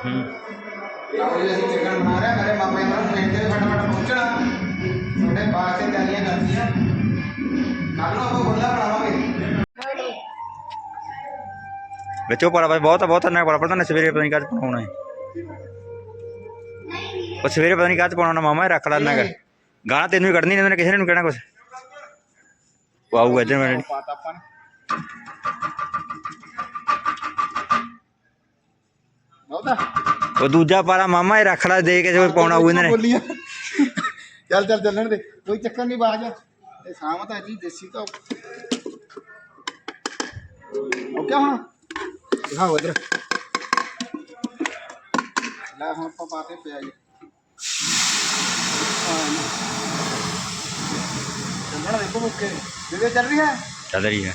ਹੂੰ। ਲਓ ਜੀ ਅਸੀਂ ਚਿਕਨ ਬਣਾ ਰਹੇ ਹਾਂ। ਮੇਰੇ ਮਾਮੇ ਨੂੰ ਪਿੰਡ ਤੇ ਫਟਾਫਟ ਪਹੁੰਚਣਾ। ਤੁਹਾਡੇ ਬਾਅਦ ਤੇ ਤਿਆਰੀਆਂ ਕਰਦੀਆਂ। ਕੱਲ ਨੂੰ ਆਪਾਂ ਖੁੱਲਾ ਬਣਾਵਾਂਗੇ। ਵਿੱਚੋਂ ਪਾਲਾ ਬਸ ਬਹੁਤ ਬਹੁਤ ਨਾ ਪਤਾ ਨਾ ਸਵੇਰੇ ਪਤਾ ਨਹੀਂ ਕਾਹਦੇ ਪਾਉਣਾ ਹੈ। ਉਹ ਸਵੇਰੇ ਪਤਾ ਨਹੀਂ ਕਾਹਦੇ ਪਾਉਣਾ ਮਾਮਾ ਇਹ ਰੱਖ ਲੈਣਾ ਕਰ ਗਾਣਾ ਤੈਨੂੰ ਹੀ ਕੱਢਣੀ ਨਹੀਂ ਕਿਸੇ ਨੇ ਨੀ ਕਹਿਣਾ ਕੁਛ। ਉਹ ਆਊਗਾ ਇੱਧਰ ਮੇਰੇ ਪਾਤਾ ਆਪਾਂ ਨੇ ਬਹੁਤਾ ਉਹ ਦੂਜਾ ਪਾਲਾ ਮਾਮਾ ਇਹ ਰੱਖ ਲੈ ਦੇ ਕੇ ਜੋ ਪਾਉਣਾ ਆਊ ਇਹਨਾਂ ਨੇ। ਬੋਲੀਆਂ। ਚੱਲ ਚੱਲ ਚੱਲਣ ਦੇ। ਕੋਈ ਚੱਕਰ ਨਹੀਂ ਬਾਜ ਇਹ ਸਾਮਤ ਹੈ ਜੀ ਦੇਸੀ ਤਾਂ ਓਕੇ ਹੁਣ? ਦਿਖਾਓ ਇਧਰ। ਲੈ ਹੁਣ ਆਪਾਂ ਪਾਤੇ ਪਿਆਜ਼। ਚੱਲਣਾ ਦੇਖੋ ਓਕੇ ਵੀਡੀਓ ਚੱਲ ਰਹੀ ਹੈ? ਚੱਲ ਰਹੀ ਹੈ।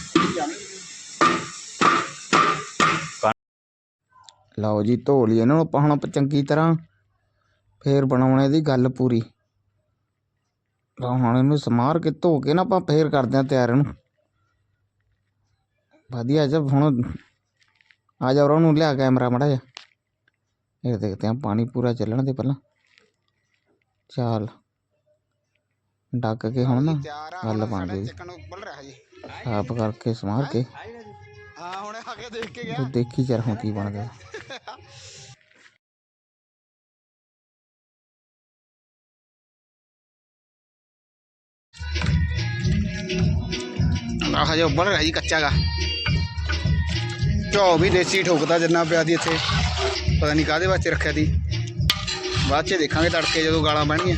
ਲਓ ਜੀ ਧੋ ਲਈ ਇਹਨਾਂ ਨੂੰ ਆਪਾਂ ਹੁਣ ਚੰਗੀ ਤਰ੍ਹਾਂ ਫੇਰ ਬਣਾਉਣੇ ਦੀ ਗੱਲ ਪੂਰੀ। ਲਓ ਹੁਣ ਇਹਨੂੰ ਸਮਾਰ ਕੇ ਧੋ ਕੇ ਨਾ ਆਪਾਂ ਫੇਰ ਕਰਦੇ ਆ ਤਿਆਰ ਇਹਨੂੰ। ਵਧੀਆ ਜਬ ਹੁਣ ਆ ਜਾ ਉਹਨੂੰ ਲਿਆ ਕੈਮਰਾ ਮੜਾ ਜਾ ਇਹ ਦੇਖਦੇ ਆ ਪਾਣੀ ਪੂਰਾ ਚੱਲਣ ਦੇ ਪਹਿਲਾਂ। ਚੱਲ। ਡੱਕ ਕੇ ਹੁਣ ਨਾ ਗੱਲ ਬਣ ਗਈ ਸਾਫ਼ ਕਰਕੇ ਸਮਾਰ ਕੇ। ਹਾਂ ਹੁਣ ਆ ਕੇ ਦੇਖ ਕੇ ਗਿਆ। ਦੇਖੀ ਚੱਲ ਹੁਣ ਕੀ ਬਣਦਾ। ਆਹ ਹਜੇ ਉੱਬਲ ਰਿਹਾ ਜੀ ਕੱਚਾ ਗਾ। ਝੋ ਵੀ ਦੇਸੀ ਠੋਕਦਾ ਜਿੰਨਾ ਪਿਆ ਦੀ ਇੱਥੇ। ਪਤਾ ਨਹੀਂ ਕਾਹਦੇ ਵਾਸਤੇ ਰੱਖਿਆ ਦੀ ਬਾਅਦ ਚ ਦੇਖਾਂਗੇ ਤੜਕੇ ਜਦੋਂ ਗਾਲਾਂ ਬਣੀਆਂ